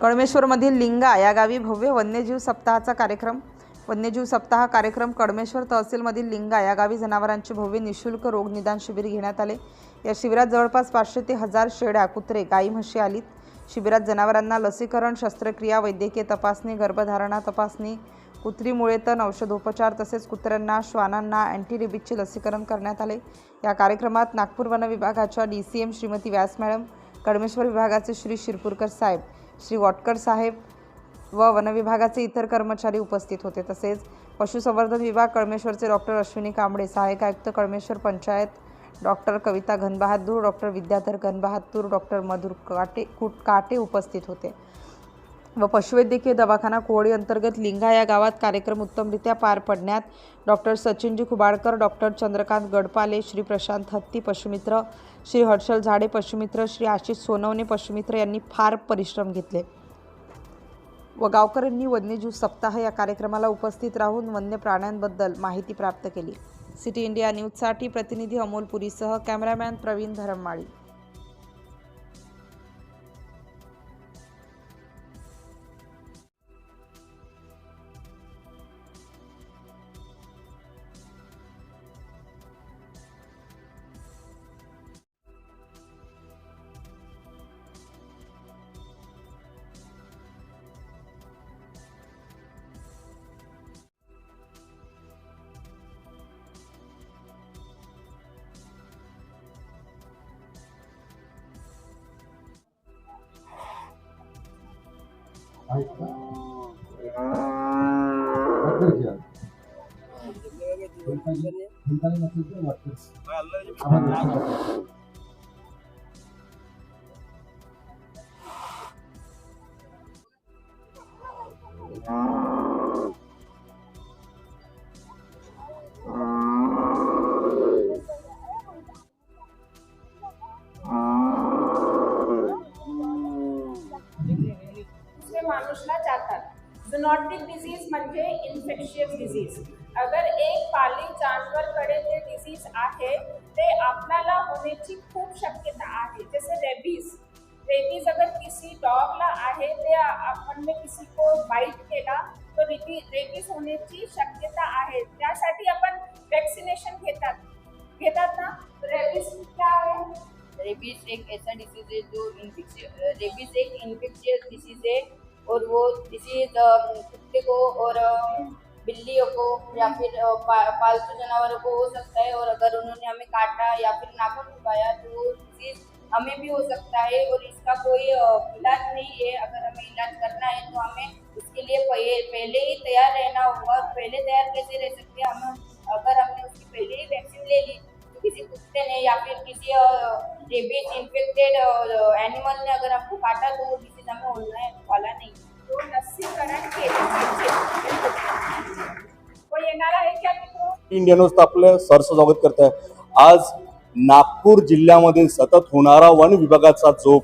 कळमेश्वरमधील लिंगा या गावी भव्य वन्यजीव सप्ताहाचा कार्यक्रम. वन्यजीव सप्ताह कार्यक्रम कडमेश्वर तहसीलमधील लिंगा या गावी जनावरांचे भव्य निशुल्क रोगनिदान शिबिर घेण्यात आले. या शिबिरात जवळपास पाचशे ते हजार शेळ्या कुत्रे गाई म्हशी आलीत. शिबिरात जनावरांना लसीकरण शस्त्रक्रिया वैद्यकीय तपासणी गर्भधारणा तपासणी कुत्रीमुळे तण औषधोपचार तसेच कुत्र्यांना श्वानांना अँटीरेबीजचे लसीकरण करण्यात आले. या कार्यक्रमात नागपूर वन विभागाच्या D C M Shrimati Vyas madam Kadmeshwar विभागाचे श्री शिरपूरकर साहेब श्री वॉटकर साहेब व वनविभागाचे इतर कर्मचारी उपस्थित होते. तसेच पशुसंवर्धन विभाग कळमेश्वरचे डॉक्टर अश्विनी कांबळे सहाय्यक आयुक्त Kalmeshwar panchayat doctor Kavita Ghanbahadur doctor Vidyadhar Ghanbahadur doctor Madhur Kate कुट काटे उपस्थित होते. व पशुवैद्यकीय दवाखाना कोहळी अंतर्गत लिंगा या गावात कार्यक्रम उत्तमरित्या पार पडण्यात डॉक्टर सचिनजी खुबाडकर डॉक्टर चंद्रकांत गडपाले श्री प्रशांत हत्ती पशुमित्र श्री हर्षल झाडे पशुमित्र श्री आशिष सोनवणे पशुमित्र यांनी फार परिश्रम घेतले. व गावकऱ्यांनी वन्यजीव सप्ताह या कार्यक्रमाला उपस्थित राहून वन्य प्राण्यांबद्दल माहिती प्राप्त केली. सिटी इंडिया न्यूजसाठी प्रतिनिधी अमोल पुरीसह कॅमेरामॅन प्रवीण धरममाळी आहेत माणूसला जातात झुनॉटिक डिझीज म्हणजे इन्फेक्शियस डिझीज अगर एक पाली जानवरकडे जे डिझीज आहे ते आपल्याला होण्याची खूप शक्यता आहे. जसे रेबीज रेबीज अगर किसी डॉगला आहे ते आपण ने किसी को बाईट केला तर रेबी रेबीज होण्याची शक्यता आहे. त्यासाठी आपण वॅक्सिनेशन घेतात. घेतात ना? रेबीज काय आहे? रेबीज एक ऐसा डिसीज है जो इन्फेक्शियस रेबीज एक इन्फेक्शियस डिसीज है और वो डिसीज कुत्ते को और बिल्लियों को या फिर पालतू जानवरों को हो सकता है। और अगर उन्होंने हमें काटा या फिर नाखून चुभाया तो वो डिसीज हमें भी हो सकता है और इसका कोई इलाज नहीं है। अगर हमें इलाज करना है तो हमें उसके लिए पहले ही तैयार रहना होगा। पहले तैयार कैसे रह सकते हैं? हम, अगर हमने उसकी पहले ही वैक्सीन ले ली तो किसी कुत्ते ने या फिर किसी रेबीज इन्फेक्टेड एनिमल ने अगर हमको काटा तो वो डिसीज हमें होने वाला नहीं। इंडियन न्यूज आपलं सरस स्वागत करत आहे आज नागपूर जिल्ह्यामध्ये सतत होणारा वन विभागाचा जो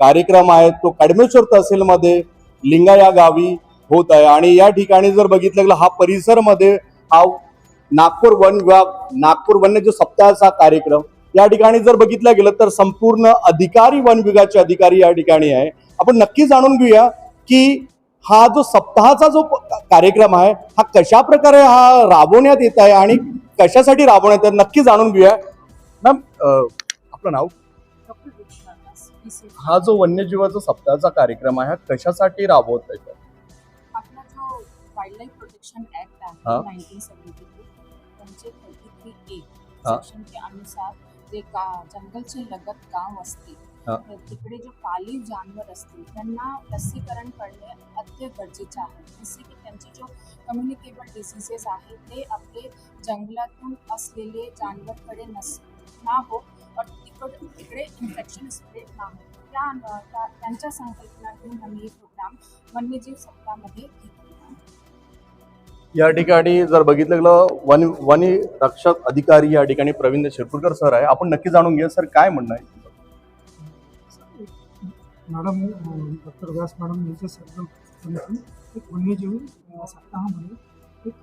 कार्यक्रम आहे तो कडमेश्वर तहसीलमध्ये लिंगा या गावी होत आहे. आणि या ठिकाणी जर बघितलं गेलं हा परिसरमध्ये हा नागपूर वन विभाग नागपूर वन्यजीव सप्ताहाचा कार्यक्रम. या ठिकाणी जर बघितलं गेलं तर संपूर्ण अधिकारी वन विभागाचे अधिकारी या ठिकाणी आहे. आपण नक्की जाणून घेऊया की हा जो सप्ताहाचा जो कार्यक्रम आहे हा कशा प्रकारे हा राबवण्यात येत आहे आणि कशासाठी राबवण्यात येत नक्की जाणून घेऊया मॅम आपलं नाव हा जो वन्यजीवाचा सप्ताहाचा कार्यक्रम आहे हा कशासाठी राबवत आहे आपला जो प्रोटेक्शन ऍक्ट आहे. नाईन्टीन सेव्हन्टी टू त्यांचे थर्टी थ्री ए. सेक्शन के अनुसार जे गा जंगलचे लगत हा. तर तिकडे जे पाळीव जानवर असतील त्यांना लसीकरण करणे अत्य गरजेचे आहे. जसे की त्यांचे जो कम्युनिकेबल डिसीजेस आहे ते आपले जंगलातून असलेले जानवरकडे नस ना हो तिकड तिकडे इन्फेक्शन स्प्रेड ना हो. त्या त्या- त्यांच्या संकल्पना घेऊन आम्ही हे प्रोग्राम वन्यजीव सप्ताहामध्ये या ठिकाणी जर बघितलं गेलं वन वन रक्षक अधिकारी या ठिकाणी प्रवीण शिरपूरकर सर आहे. आपण नक्की जाणून घेऊया सर काय म्हणणं आहे? मॅडम डॉक्टर व्यास मॅडम यांच्या संकल्पनेतून एक वन्यजीव अ, सप्ताहामध्ये एक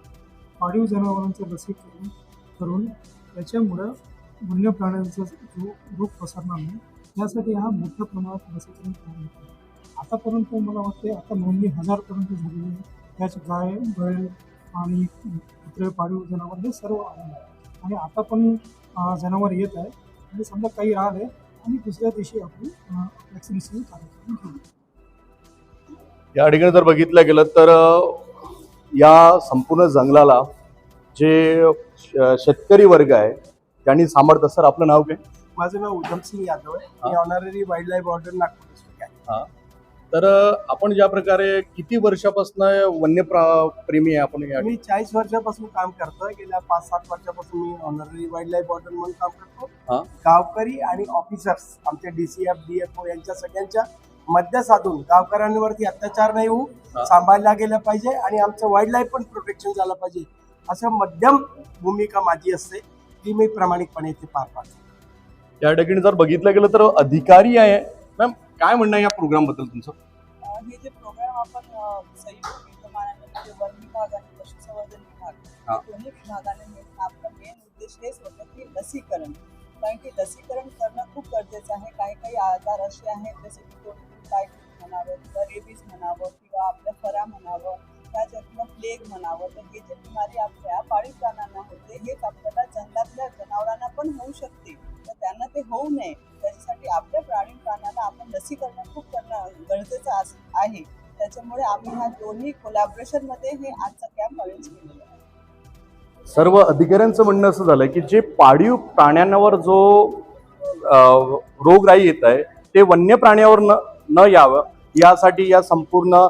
पाळीव जनावरांचं लसीकरण करून त्याच्यामुळं वन्य प्राण्यांचा जो रोग पसरणार नाही यासाठी हा मोठ्या प्रमाणात लसीकरण करण्यात आतापर्यंत मला वाटते आता नोंदणी हजारपर्यंत झालेली आहे. त्याच गाय बैल आणि कुत्रे पाळीव जनावर हे सर्व आलेलं आहे आणि आता पण जनावर येत आहे आणि समजा काही राहिले आणि दुसऱ्या दिवशी आपण वॅक्सिनेशन कार्यक्रम घेऊ या ठिकाणी जर बघितलं गेलं तर या संपूर्ण जंगलाला जे शेतकरी वर्ग आहे त्यांनी सांभाळत सर आपलं नाव काय? माझं नाव उद्धम सिंग यादव आहे. मी honorary wildlife warden Nagpur district आहे तर आपण ज्या प्रकारे किती वर्षापासून वन्य प्रा- प्रेमी आहे आपण या मी चाळीस वर्षापासून काम करतोय. गेल्या पाच सात वर्षापासून मी ऑनररी वाईल्ड लाईफ ऑर्डर म्हणून काम. करतो. गावकरी आणि ऑफिसर्स आमचे डीसीएफ डीएफओ यांच्या सगळ्यांच्या मध्य साधून गावकऱ्यांवरती अत्याचार नाही होऊ. सांभाळला गेला पाहिजे आणि आमचं वाईल्ड लाईफ पण प्रोटेक्शन झालं पाहिजे. असं मध्यम भूमिका माझी असते ती मी प्रामाणिकपणे इथे पार पाडतो. या ठिकाणी जर बघितलं गेलं तर अधिकारी आहे. काय म्हणणं या प्रोग्रामबद्दल तुमचं? हे जे प्रोग्राम आपण संयुक्त वन विभाग आणि पशुसंवर्धन. विभाग दोन्ही विभागाने मिळून आपला मेन उद्देश हेच होतं की लसीकरण. कारण की लसीकरण करणं खूप गरजेचं आहे. काही काही आजार असे आहेत जसे की तोंडफुट टायफॉइड म्हणावं किंवा रेबीज म्हणावं किंवा आपलं फरा म्हणावं. त्याच्या किंवा प्लेग म्हणावं. तर हे जे बिमारी आपल्या पाळीव प्राण्यांना होते हेच आपल्याला जंगलातल्या जनावरांना पण होऊ शकते. तर त्यांना ते होऊ नये. त्याच्यासाठी आपल्या प्राणी प्राण्यांना आपण लसीकरण खूप करणं गरजेचं अस- आहे. त्याच्यामुळे आम्ही ह्या दोन्ही कोलॅबरेशनमध्ये हे आजचा कॅम्प अरेंज केलेला आहे. सर्व अधिकाऱ्यांचं म्हणणं असं झालं की जे पाळीव प्राण्यांवर जो रोगराई येत आहे ते वन्य प्राण्यावर न न यावं. यासाठी या संपूर्ण